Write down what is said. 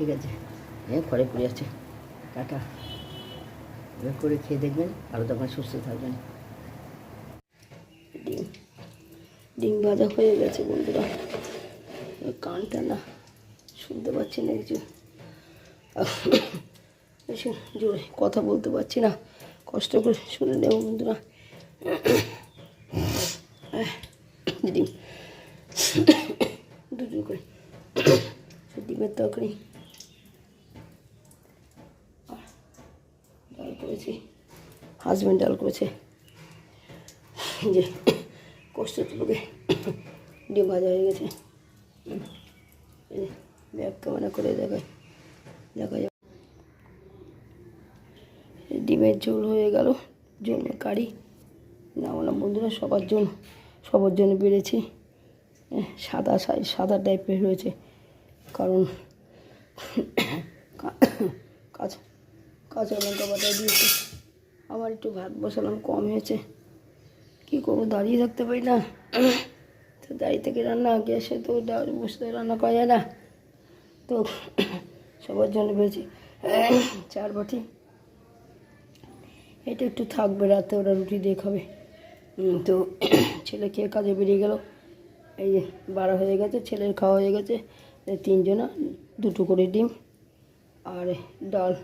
ঠিক আছে। হ্যাঁ ঘরে পড়ে আছে টাটা। এবার করে খেয়ে দেখবেন আরও তখন সুস্থ থাকবেন। ডিম ডিম ভাজা হয়ে গেছে বন্ধুরা। কানটা না শুনতে পাচ্ছি না কিছু। জোরে কথা বলতে পারছি না। কষ্ট করে শুনে নেব বন্ধুরা। ডিম। দুটো করে। ডিমের তরকারি আর ডাল করেছি হাজব্যান্ড ডাল করেছে। যে কষ্ট তুলবে ডিম ভাজা হয়ে গেছে। ব্যাগ কেমন করে দেখায় দেখা যাবে ডিমের ঝোল হয়ে গেল ঝোল কারি। নামালাম বন্ধুরা, সবার জন্য সবার জন্য বেড়েছি। সাদা সাদা টাইপের হয়েছে, কারণ কাঁচা লঙ্কা বাটা দিয়েছি। আবার একটু ভাত বসালাম, কম হয়েছে। কী করব, দাঁড়িয়ে থাকতে পারি না। তো দাঁড়িয়ে থেকে রান্না গ্যাসে তো দা- বসে রান্না করা যায় না। তো সবার জন্য পেয়েছি চার বাটি। এটা একটু থাকবে, রাতে ওরা রুটি দিয়ে খাবে। তো ছেলে খেয়ে কাজে বেরিয়ে গেল। এই যে বাড়া হয়ে গেছে, ছেলের খাওয়া হয়ে গেছে। তিনজনা, দুটো করে ডিম আর ডাল।